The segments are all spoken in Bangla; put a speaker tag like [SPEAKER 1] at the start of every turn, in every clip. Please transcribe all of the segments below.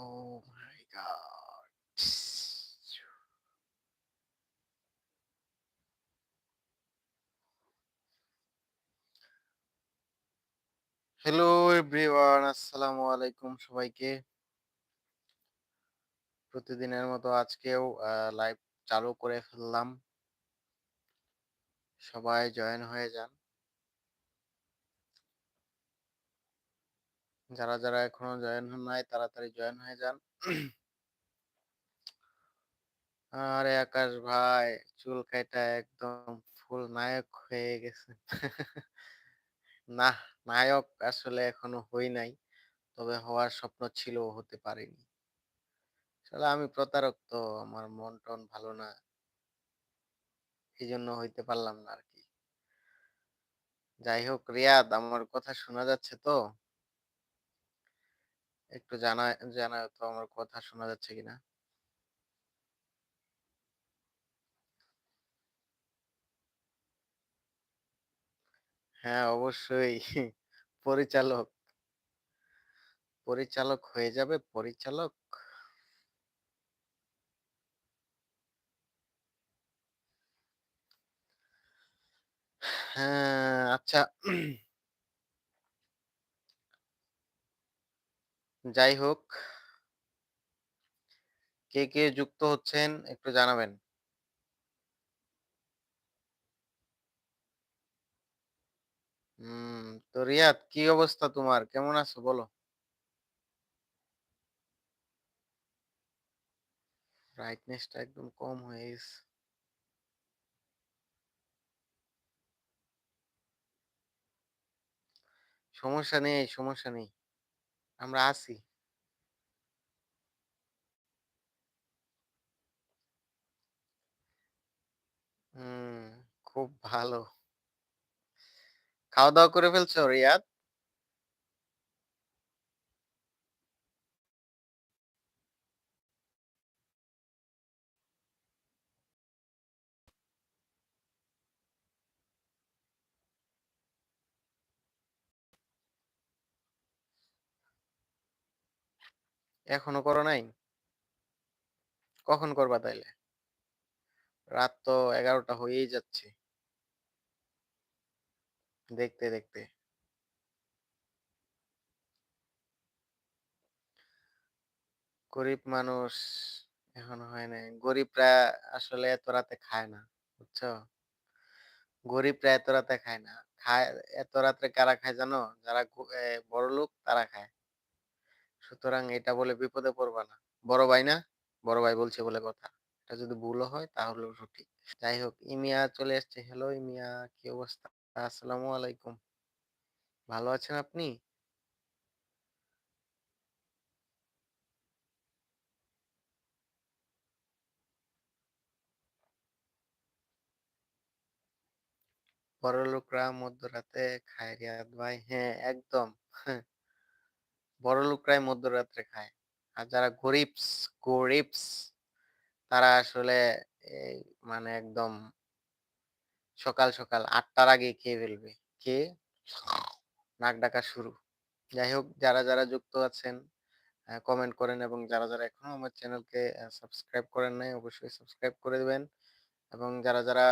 [SPEAKER 1] Oh my god. Hello everyone আসসালামু আলাইকুম সবাইকে। প্রতিদিনের মতো আজকেও লাইভ চালু করে ফেললাম। সবাই জয়েন হয়ে যান। যারা, যারা এখনও জয়েন হন নাই তাড়াতাড়ি জয়েন হয়ে যান। আরে আকাশ ভাই চুল কাইটা একদম ফুল নায়ক হয়ে গেছেন। নাহ, নায়ক আসলে এখনও হই নাই। তবে হওয়ার স্বপ্ন ছিল, হতে পারিনি। আসলে আমি প্রতারক তো আমার মন-টন ভালো না। এই জন্য হইতে পারলাম না আর কি যাই হোক রিয়াদ আমার কথা শোনা যাচ্ছে তো? একটু জানায় জানাও তো আমার কথা শোনা যাচ্ছে কিনা? হ্যাঁ, অবশ্যই পরিচালক। পরিচালক হয়ে যাবে পরিচালক? হ্যাঁ, আচ্ছা যাই হোক কে, কে যুক্ত হচ্ছেন একটু জানাবেন। তো রিয়াদ কি অবস্থা তোমার? কেমন আছো বলো? ব্রাইটনেস টা একদম কম হয়ে গেছে। সমস্যা নেই, সমস্যা নেই। আমরা আছি। হুম, খুব ভালো। খাওয়া-দাওয়া করে ফেলছো রিয়াদ? এখনও করো নাই? কখন করবা তাইলে? রাত তো ১১টা হয়েই যাচ্ছে। দেখতে, দেখতে। গরিব মানুষ এখনও হয় নাই। গরিবরা আসলে এত রাতে খায় না। বুঝছ? গরিবরা এত রাতে খায় না। খায় এত রাত্রে কারা খায় জানো? যারা গ এ বড়লোক তারা খায়। সুতরাং এটা বলে বিপদে পড়বা না। বড় ভাই না? বড় ভাই বলছে বলে কথা। এটা যদি ভুলও হয় তাহলেও সঠিক। যাই হোক ইমিয়া চলে এসছে। হ্যালো ইমিয়া কি অবস্থা? আসসালামু আলাইকুম। ভালো আছেন আপনি? বড়লোকরা মধ্যরাতে খায় রিয়াদ ভাই। হ্যাঁ, একদম। হ্যাঁ, বড়লোকরাই মধ্যরাত্রে খায়। আর যারা গরিবস, গরিবস তারা আসলে মানে একদম সকাল, সকাল ৮ টার আগেই খেয়ে ফেলবে। খেয়ে নাক ডাকা শুরু। যাই হোক যারা, যারা যুক্ত আছেন কমেন্ট করেন এবং যারা, যারা এখনও আমার চ্যানেলকে সাবস্ক্রাইব করেন নাই অবশ্যই সাবস্ক্রাইব করে দেবেন এবং যারা, যারা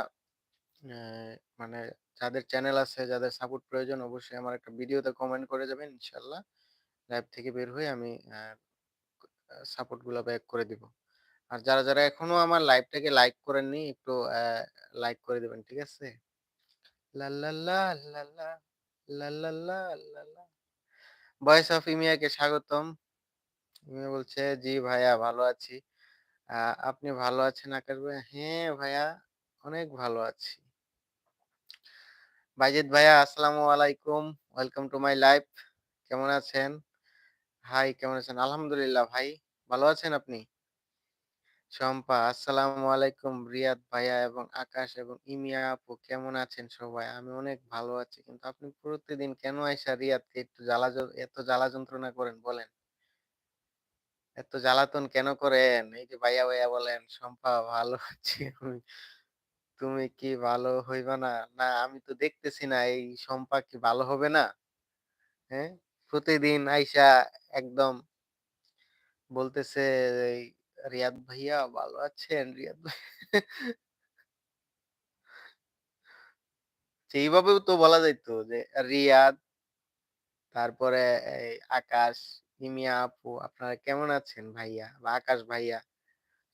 [SPEAKER 1] মানে যাদের চ্যানেল আছে, যাদের সাপোর্ট প্রয়োজন অবশ্যই আমার একটা ভিডিওতে কমেন্ট করে যাবেন ইনশাআল্লাহ। লাইভ থেকে বের হয়ে আমি আ আ সাপোর্টগুলা ব্যাক করে দিব। আর যারা, যারা এখনও আমার লাইভটাকে লাইক করেননি একটু লাইক করে দিবেন। ঠিক আছে? ভয়েস অফ ইমিয়াকে স্বাগতম। ইমিয়া বলছে, "জি ভাইয়া ভালো আছি। আপনি ভালো আছেন আকাশ ভাইয়া?" হ্যাঁ ভাইয়া, অনেক ভালো আছি। বাইজিদ ভাইয়া আসসালামু আলাইকুম। Welcome to my live. কেমন আছেন? হাই কেমন আছেন? আলহামদুলিল্লাহ ভাই। ভালো আছেন আপনি? শম্পা আসসালামু আলাইকুম রিয়াদ ভাইয়া এবং আকাশ এবং ইমিয়া আপু কেমন আছেন সবাই? আমি অনেক ভালো আছি। কিন্তু আপনি প্রতিদিন কেন আইসা রিয়াদকে একটু জ্বালা এত জ্বালা যন্ত্রণা করেন বলেন? এত জ্বালাতন কেন করেন? এই যে ভাইয়া, ভাইয়া বলেন, শম্পা ভালো আছি আমি। তুমি কি ভালো হইবা না? না আমি তো দেখতেছি না এই শম্পা কি ভালো হবে না? হ্যাঁ? প্রতিদিন আইসা একদম বলতেছে রিয়াদ ভাইয়া ভালো আছেন? রিয়াদ ভাই সেইভাবেও তো বলা যাইত যে রিয়াদ, তারপরে আকাশ, ইমিয়া আপু আপনারা কেমন আছেন ভাইয়া বা আকাশ ভাইয়া?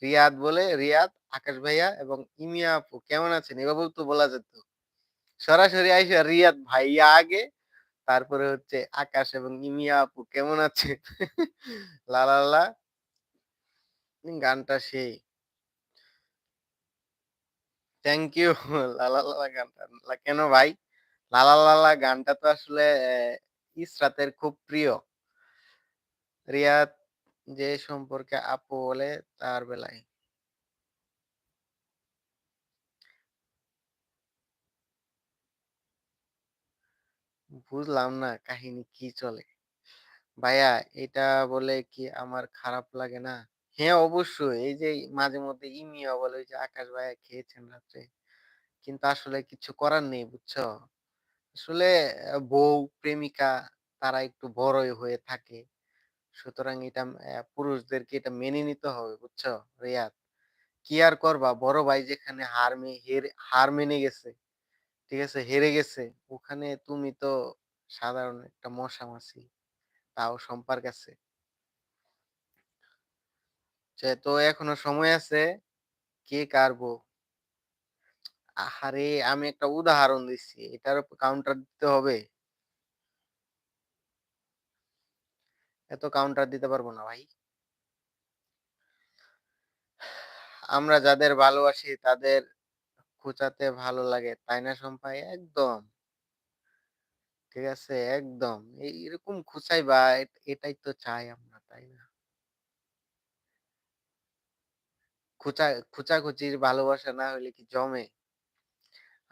[SPEAKER 1] রিয়াদ বলে রিয়াদ, আকাশ ভাইয়া এবং ইমিয়া আপু কেমন আছেন? এভাবেও তো বলা যেত। সরাসরি আইসা রিয়াদ ভাইয়া আগে, তারপরে হচ্ছে আকাশ এবং ইমিয়া আপু, কেমন আছেন? লা লা লা। গানটা সেই। Thank you. 'লালা লালা' গানটা কেন ভাই? 'লালা লালা' গানটা তো আসলে ইসরাতের খুব প্রিয়। রিয়াদ যে সম্পর্কে আপু বলে, তার বেলায়। বুঝলাম না কাহিনী কি চলে? ভাইয়া এটা বলে কি আমার খারাপ লাগে না? হ্যাঁ, অবশ্যই। এই যে মাঝে মধ্যে ইমিয়া বলে ওই যে আকাশ ভাইয়া খেয়েছেন রাত্রে। কিন্তু আসলে কিছু করার নেই, বুঝছ? আসলে বউ, প্রেমিকা তারা একটু বড়ই হয়ে থাকে। সুতরাং এটা পুরুষদেরকে এটা মেনে নিতে হবে, বুঝছ? রিয়াদ। কি আর করবা? বড় ভাই যেখানে হার মে হের হার মেনে গেছে, ঠিক আছে? হেরে গেছে। ওখানে তুমি তো সাধারণ একটা মশা-মাছি, তাও শম্পার কাছে। তো এখনও সময় আছে, কে কার বউ? আহারে! আমি একটা উদাহরণ দিচ্ছি। এটার কাউন্টার দিতে হবে? এত কাউন্টার দিতে পারব না ভাই। আমরা যাদের ভালোবাসি তাদের খোঁচাতে ভালো লাগে, তাই না শম্পাই? একদম। ঠিক আছে? একদম। এরকম খুঁচাইবা এ এটাই তো চাই আমরা, তাই না? খোঁচা খোঁচাখুচির ভালোবাসা না হলে কি জমে?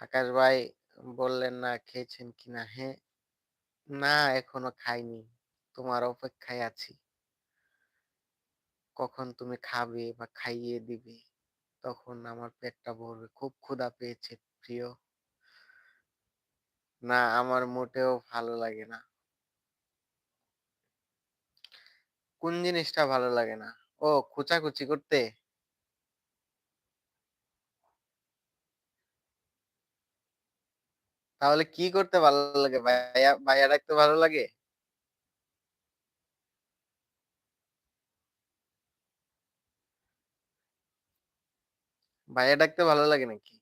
[SPEAKER 1] আকাশ ভাই বললেন না খেয়েছেন কিনা? হ্যাঁ, না এখনও খাইনি। তোমার অপেক্ষায় আছি। কখন তুমি খাবে বা খাইয়ে দিবে, তখন আমার পেটটা ভরবে। খুব ক্ষুধা পেয়েছে, প্রিয়। না, আমার মোটেও ভালো লাগে না। কোন জিনিসটা ভালো লাগে না? ও, খোঁচাখুচি করতে? তাহলে কি করতে ভালো লাগে? ভাইয়া ভাইয়া ডাকতে ভালো লাগে? ভাইয়া ডাকতে ভালো লাগে নাকি?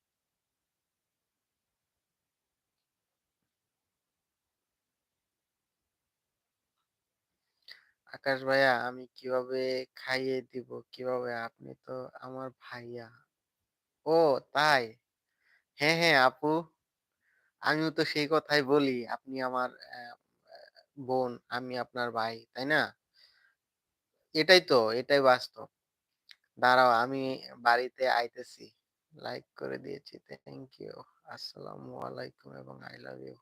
[SPEAKER 1] আকাশ ভাইয়া আমি কীভাবে খাইয়ে দিব? কীভাবে? আপনি তো আমার ভাইয়া। ও তাই? হ্যাঁ, হ্যাঁ আপু। আমিও তো সেই কথাই বলি। আপনি আমার বোন, আমি আপনার ভাই। তাই না? এটাই তো, এটাই বাস্তব। দাঁড়াও আমি বাড়িতে আইতেছি। লাইক করে দিয়েছি। Thank you. আসসালামু আলাইকুম এবং I love you।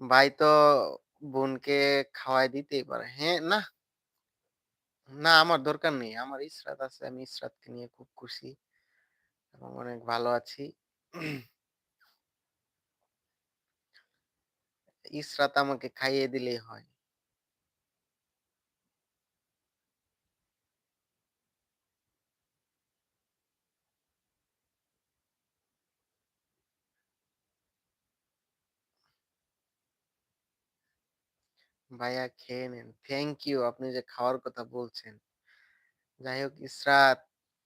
[SPEAKER 1] ভাই তো বোনকে খাওয়ায় দিতেই পারে। হ্যাঁ, না, না আমার দরকার নেই। আমার ইসরাত আছে। আমি ইসরাতকে নিয়ে খুব খুশি এবং অনেক ভালো আছি। ইসরাত আমাকে খাইয়ে দিলেই হয়। ভাইয়া খেয়ে নেন। থ্যাংক ইউ আপনি যে খাওয়ার কথা বলছেন। যাই হোক ইসরাত,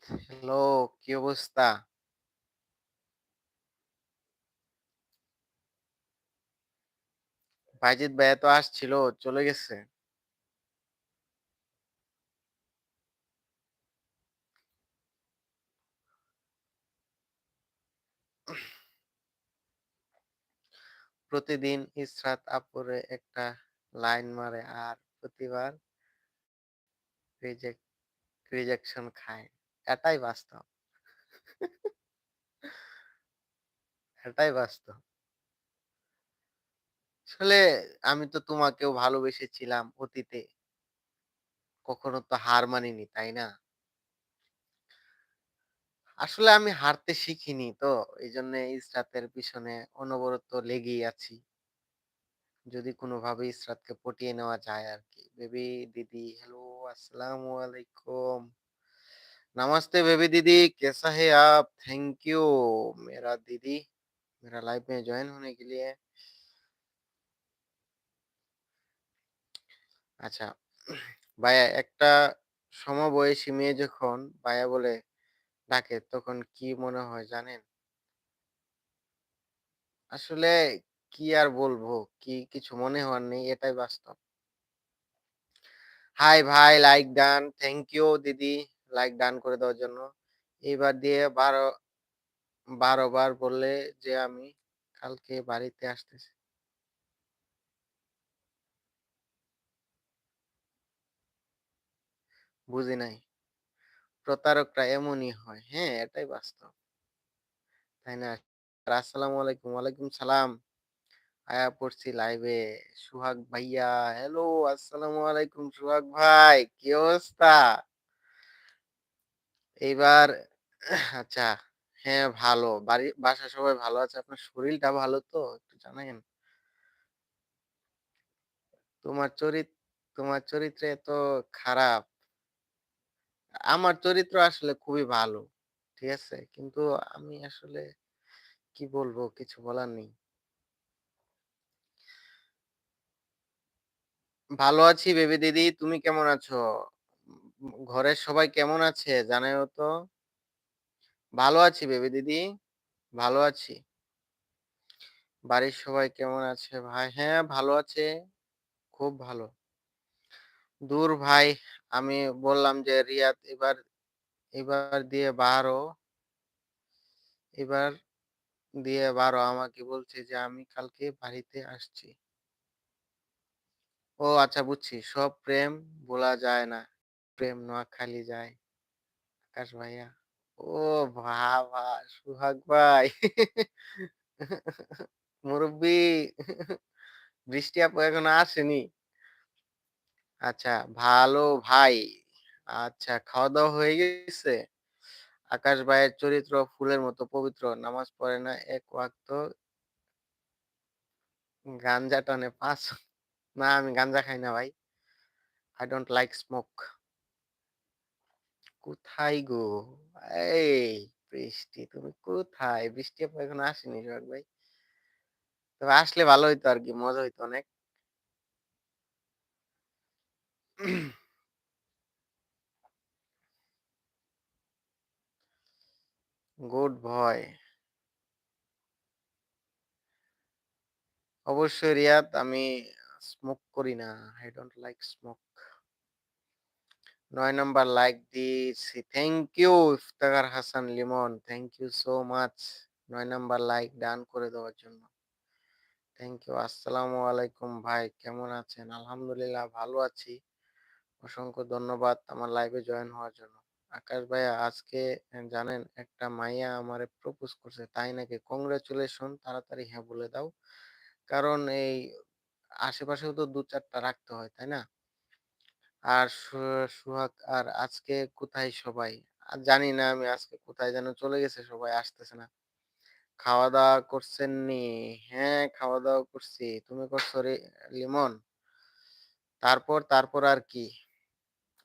[SPEAKER 1] হ্যালো কি অবস্থা? বাইজিৎ ভাইয়া তো আসছিল, চলে গেছে। প্রতিদিন ইসরাত আপুরে একটা লাইন মারে আর প্রতিবার রিজেকশন খায়। এটাই বাস্তব। এটাই বাস্তব। আসলে আমি তো তোমাকেও ভালোবেসেছিলাম অতীতে। কখনো তো হার মানিনি, তাই না? আসলে আমি হারতে শিখিনি তো। এই জন্য ইসরাতের পিছনে অনবরত লেগেই আছি। যদি কোনোভাবে ইসরাতকে পটিয়ে নেওয়া যায় আরকি। বেবি, দিদি, হ্যালো अस्सलामु अलैकुम। नमस्ते बेबी दीदी, कैसा है आप? थैंक यू मेरा दीदी, मेरा लाइव में जॉइन होने के लिए। আচ্ছা ভাইয়া একটা সমবয়সী মেয়ে যখন ভাইয়া বলে ডাকে তখন কি মনে হয় জানেন? আসলে কি আর বলব? কি কিছু মনে হওয়ার নেই এটাই বাস্তব। হাই ভাই লাইক ডান। থ্যাংক ইউ দিদি লাইক ডান করে দেওয়ার জন্য। এইবার দিয়ে ১২ ১২ বার বললে যে আমি কালকে বাড়িতে আসতেছি। বুঝি নাই। প্রতারকরা এমনই হয়। হ্যাঁ, এটাই বাস্তব। তাই না? আসসালামু আলাইকুম। ওয়ালাইকুম সালাম। আয়া পড়ছি লাইভে। সোহাগ ভাইয়া, হ্যালো আসসালামু আলাইকুম সোহাগ ভাই। কি অবস্থা? এইবার আচ্ছা, হ্যাঁ ভালো। বাড়ি বাসায় সবাই ভালো আছে। আপনার শরীরটা ভালো তো? একটু জানাইন? তোমার চরিত তোমার চরিত্র এত খারাপ। আমার চরিত্র আসলে খুবই ভালো। ঠিক আছে? কিন্তু আমি আসলে কি বলব? কিছু বলার নেই। ভালো আছি বেবি দিদি। তুমি কেমন আছো? ঘরের সবাই কেমন আছে জানাইও তো? ভালো আছি বেবি দিদি। ভালো আছি। বাড়ির সবাই কেমন আছে ভাই? হ্যাঁ, ভালো আছে। খুব ভালো। দূর ভাই, আমি বললাম যে রিয়াদ এবার এবার দিয়ে ১২ এবার দিয়ে ১২ আমাকে বলছে যে আমি কালকে বাড়িতে আসছি। ও আচ্ছা বুঝছি। সব প্রেম ভোলা যায় না। প্রেম নোয়াখালী যায়। আকাশ ভাইয়া। ও বাবা! সোহাগ ভাই। মুরুব্বি। বৃষ্টি আপু এখনও আসেনি? আচ্ছা, ভালো ভাই। আচ্ছা, খাওয়া-দাওয়া হয়ে গেছে? আকাশ ভাইয়ের চরিত্র ফুলের মতো পবিত্র। নামাজ পড়ে না, এক ওয়াক্ত গাঞ্জা টানে ৫ না আমি গাঞ্জা খাই না ভাই। I don't like smoke. কোথায় গো? এই বৃষ্টি তুমি কোথায়? বৃষ্টি আপু এখনও আসেনি সোহাগ ভাই। তবে আসলে ভালো হইতো আরকি, মজা হইতো অনেক। Good boy. অবশ্যই রিয়াদ আমি স্মোক করি না। I don't like smoke. ৯ number like দিয়েছি। Thank you Iftekhar Hasan Limon. Thank you so much. ৯ number like done করে দেওয়ার জন্য। Thank you. আসসালামু আলাইকুম ভাই, কেমন আছেন? আলহামদুলিল্লাহ, ভালো আছি। অসংখ্য ধন্যবাদ আমার লাইভে জয়েন হওয়ার জন্য। আকাশ ভাইয়া, আজকে জানেন, একটা মাইয়া আমারে প্রপোজ করছে। তাই নাকি? কংগ্রাচুলেশন তাড়াতাড়ি হ্যাঁ বলে দাও। কারণ এই আশেপাশেও তো দু চারটা রাখতে হয়, তাই না? আর সুহাগ আর আজকে কোথায় সবাই? আর জানি না আমি আজকে কোথায় যেন চলে গেছে সবাই আসতেছে না। খাওয়া-দাওয়া করছেননি? হ্যাঁ, খাওয়া-দাওয়া করছি। তুমি করছ রি লিমন? তারপর, তারপর আর কি?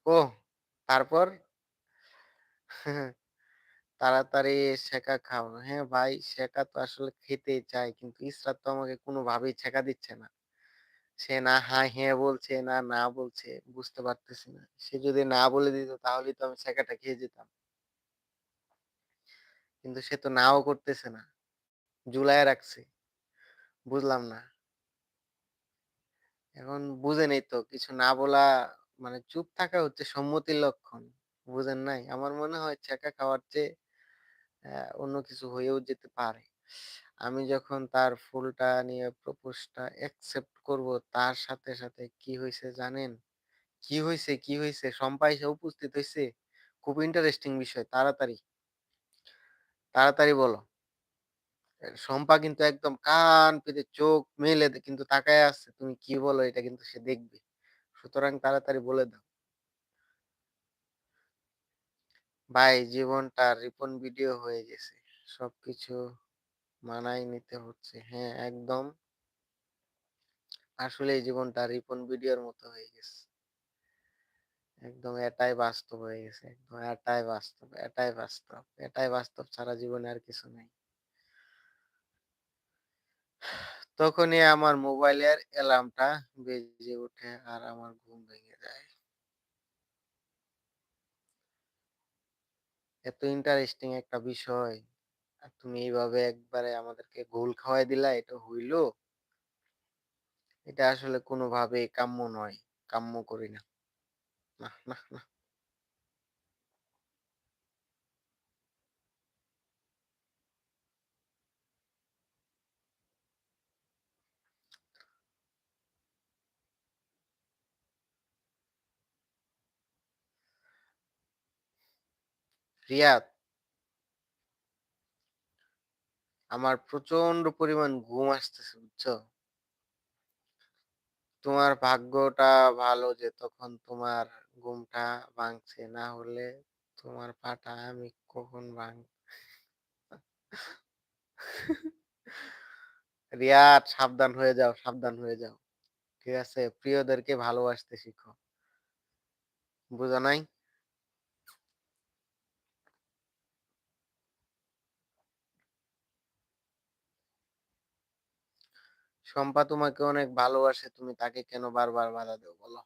[SPEAKER 1] ওহ! তারপর? তাড়াতাড়ি সেকা খাও। হ্যাঁ ভাই, সেকা তো আসলে খেতেই চাই। কিন্তু ইসরাত তো আমাকে কোনোভাবেই ছেকা দিচ্ছে না। সে না হ্যাঁ, হ্যাঁ বলছে, না, না বলছে বুঝতে পারতেছি না। সে যদি না বলে দিত তাহলে তো আমি ছেকাটা খেয়ে যেতাম। কিন্তু সে তো নাও করতেছে না। জুলাই রাখছে। বুঝলাম না। এখন বুঝেনই তো কিছু না বলা মানে চুপ থাকা হচ্ছে সম্মতির লক্ষণ। বুঝেন নাই? আমার মনে হয় ছ্যাঁকা খাওয়ার চেয়ে অন্য কিছু হয়েও যেতে পারে। আমি যখন তার ফুলটা নিয়ে প্রপোজটা অ্যাকসেপ্ট করব তার সাথে, সাথে কি হইছে জানেন? কি হইছে, কি হইছে? শম্পা এসে উপস্থিত হইছে। খুব ইন্টারেস্টিং বিষয়। তাড়াতাড়ি, তাড়াতাড়ি বলো। এ শম্পা কিন্তু একদম কান পেতে চোখ মেলে কিন্তু তাকায় আছে। তুমি কি বলো এটা কিন্তু সে দেখবে। সুতরাং তাড়াতাড়ি বলে দাও। ভাই জীবনটা রিপন ভিডিও হয়ে গেছে। সবকিছু মানায় নিতে হচ্ছে। হ্যাঁ, একদম। আসলেই জীবনটা রিপন ভিডিওর মতো হয়ে গেছে। একদম এটাই বাস্তব হয়ে গেছে। একদম এটাই বাস্তব, এটাই বাস্তব, এটাই বাস্তব ছাড়া জীবনে আর কিছু নেই। তখনই আমার মোবাইলের অ্যালার্মটা বেজে ওঠে আর আমার ঘুম ভেঙে যায়। এত ইন্টারেস্টিং একটা বিষয়। আর তুমি এইভাবে একবারে আমাদেরকে ঘুল খাওয়াই দিলা, এটা হইল? এটা আসলে কোনোভাবেই কাম্য নয়। কাম্য করি না। নাহ, নাহ, নাহ। রিয়াদ আমার প্রচণ্ড পরিমাণ ঘুম আসতেছে, বুঝছ? তোমার ভাগ্যটা ভালো যে তখন তোমার ঘুমটা ভাঙছে। না হলে তোমার পাটা আমি কখন ভাঙ রিয়াদ সাবধান হয়ে যাও, সাবধান হয়ে যাও। ঠিক আছে? প্রিয়দেরকে ভালোবাসতে শিখো। বুঝা নাই? শম্পা তোমাকে অনেক ভালোবাসে। তুমি তাকে কেন বারবার বাধা দেও বলো?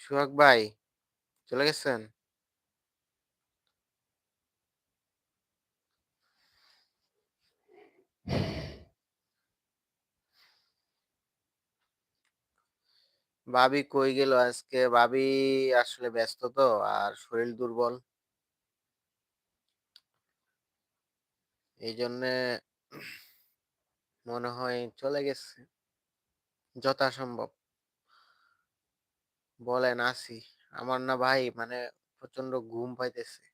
[SPEAKER 1] সোহাগ ভাই, চলে গেছেন? ভাবি কই গেল আজকে? ভাবি আসলে ব্যস্ত তো, আর শরীর দুর্বল। এইজন্যে মনে হয় চলে গেছে যথাসম্ভব। বলেন আছি। আমার না ভাই মানে প্রচণ্ড ঘুম পাইতেছে।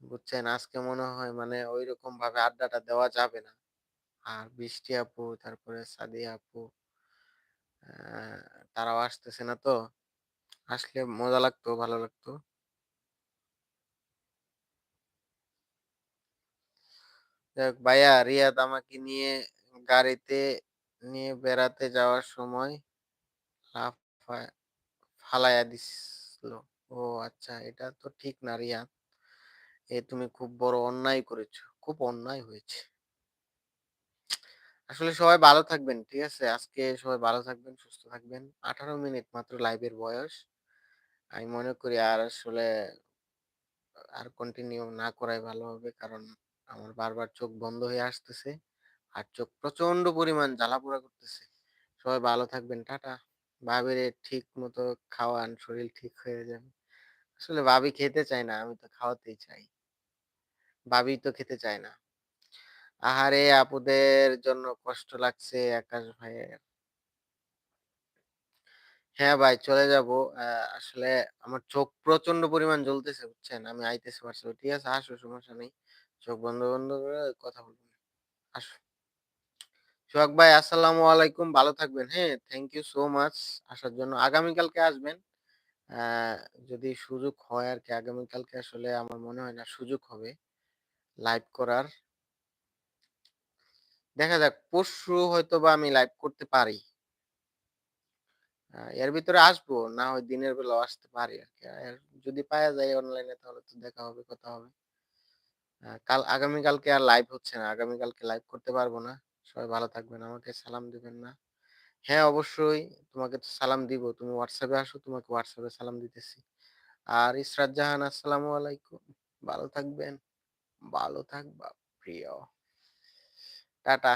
[SPEAKER 1] বুঝছেন? আজকে মনে হয় মানে ঐরকম ভাবে আড্ডাটা দেওয়া যাবে না। আর বৃষ্টি আপু, তারপরে সাদিয়া আপু তারাও আসতেছে না তো। আসলে মজা লাগতো, ভালো লাগতো। যাক ভাইয়া রিয়াদ আমাকে নিয়ে গাড়িতে নিয়ে বেড়াতে যাওয়ার সময় লাফায় ফালাইয়া দিছিল। ও আচ্ছা এটা তো ঠিক না রিয়াদ। এ তুমি খুব বড় অন্যায় করেছ। খুব অন্যায় হয়েছে। আসলে সবাই ভালো থাকবেন। ঠিক আছে? আজকে সবাই ভালো থাকবেন, সুস্থ থাকবেন। ১৮ মিনিট মাত্র লাইভের বয়স। আমি মনে করি আর আসলে আর কন্টিনিউ না করাই ভালো হবে। কারণ আমার বারবার চোখ বন্ধ হয়ে আসতেছে। আর চোখ প্রচণ্ড পরিমাণ জ্বালা-পোড়া করতেছে। সবাই ভালো থাকবেন। টাটা। ভাবিরে ঠিক মতো খাওয়ান, শরীর ঠিক হয়ে যাবে। আসলে ভাবি খেতে চায় না। আমি তো খাওয়াতেই চাই। ভাবি তো খেতে চায় না। আহারে! আপুদের জন্য কষ্ট লাগছে আকাশ ভাইয়ের। হ্যাঁ ভাই চলে যাব। আসলে আমার চোখ প্রচণ্ড পরিমাণ জ্বলতেছে বুঝছেন? আমি আইতেছি হোয়াটসঅ্যাপে। ঠিক আছে? আসো সমস্যা নেই। চোখ বন্ধ, বন্ধ করে কথা বলব। আসো। সোহাগ ভাই আসসালামু আলাইকুম। ভালো থাকবেন, হ্যাঁ? থ্যাংক ইউ সো মাচ আসার জন্য। আগামীকালকে আসবেন। যদি সুযোগ হয় আরকি আগামীকালকে আসলে আমার মনে হয় না সুযোগ হবে লাইভ করার। দেখা যাক পরশু হয়তো বা আমি লাইভ করতে পারি। এর ভিতরে আসব। না হয় দিনের বেলাও আসতে পারি আর কি যদি পাওয়া যায় অনলাইনে তাহলে তো দেখা হবে, কথা হবে। আ কাল আগামীকালকে আর লাইভ হচ্ছে না। আগামীকালকে লাইভ করতে পারব না। সবাই ভালো থাকবেন। আমাকে সালাম দিবেন না? হ্যাঁ, অবশ্যই তোমাকে তো সালাম দিব। তুমি WhatsApp এ আসো, তোমাকে WhatsApp এ সালাম দিতেছি। আর ইসরাত জাহান আসসালামু আলাইকুম। ভালো থাকবেন। ভালো থাকবা প্রিয়। টাটা।